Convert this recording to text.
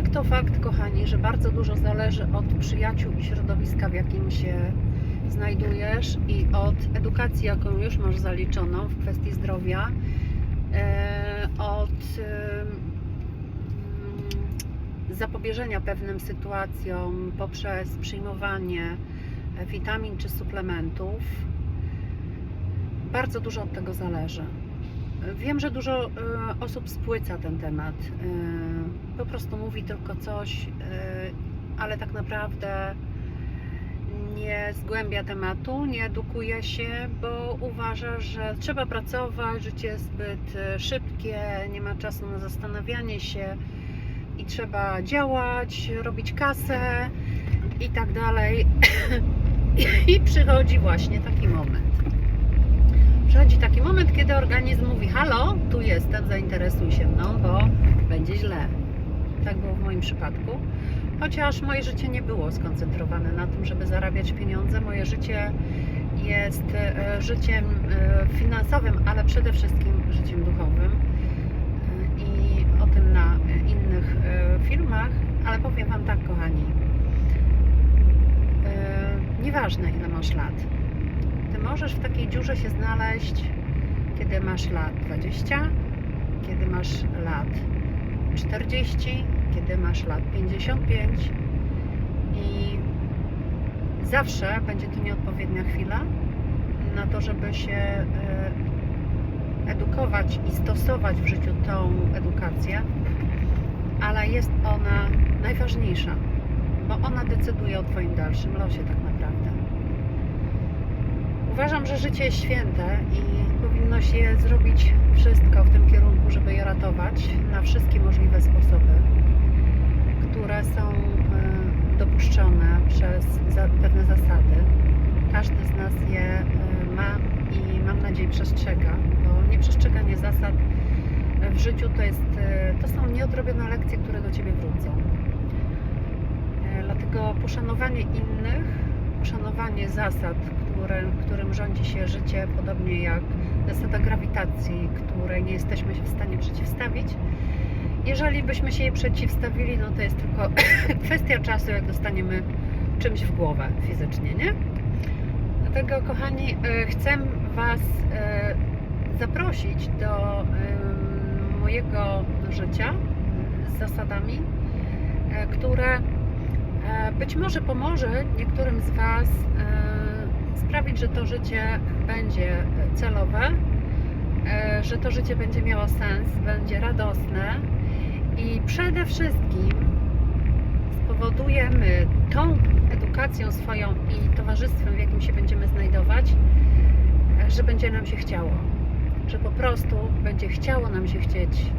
Jak to fakt, kochani, że bardzo dużo zależy od przyjaciół i środowiska, w jakim się znajdujesz i od edukacji, jaką już masz zaliczoną w kwestii zdrowia, e, od zapobieżenia pewnym sytuacjom poprzez przyjmowanie witamin czy suplementów. Bardzo dużo od tego zależy. Wiem, że dużo e, osób spłyca ten temat. E, Po prostu mówi tylko coś, e, ale tak naprawdę nie zgłębia tematu, nie edukuje się, bo uważa, że trzeba pracować, życie jest zbyt szybkie, nie ma czasu na zastanawianie się i trzeba działać, robić kasę i tak dalej. I przychodzi właśnie taki moment. Przychodzi taki moment, kiedy organizm mówi: Halo, tu jestem, zainteresuj się mną, bo będzie źle. Tak było w moim przypadku. Chociaż moje życie nie było skoncentrowane na tym, żeby zarabiać pieniądze. Moje życie jest e, życiem e, finansowym, ale przede wszystkim życiem duchowym. E, I o tym na innych filmach, ale powiem Wam tak, kochani. Nieważne, ile masz lat. Możesz w takiej dziurze się znaleźć, kiedy masz lat 20, kiedy masz lat 40, kiedy masz lat 55 i zawsze będzie to nieodpowiednia chwila na to, żeby się e, edukować i stosować w życiu tą edukację, ale jest ona najważniejsza, bo ona decyduje o Twoim dalszym losie tak naprawdę. Uważam, że życie jest święte i powinno się zrobić wszystko w tym kierunku, żeby je ratować na wszystkie możliwe sposoby, które są e, dopuszczone przez pewne zasady. Każdy z nas je e, ma i mam nadzieję przestrzega, bo nieprzestrzeganie zasad w życiu to, jest, e, to są nieodrobione lekcje, które do Ciebie wrócą. Dlatego poszanowanie innych, poszanowanie zasad, które, którym rządzi się życie, podobnie jak zasada grawitacji, której nie jesteśmy się w stanie przeciwstawić. Jeżeli byśmy się jej przeciwstawili, no to jest tylko kwestia czasu, jak dostaniemy czymś w głowę fizycznie, nie? Dlatego, kochani, e, chcę Was e, zaprosić do mojego życia z zasadami, e, które być może pomoże niektórym z Was e, sprawić, że to życie będzie celowe, e, że to życie będzie miało sens, będzie radosne i przede wszystkim spowodujemy tą edukacją swoją i towarzystwem, w jakim się będziemy znajdować, e, że będzie nam się chciało. Że po prostu będzie chciało nam się chcieć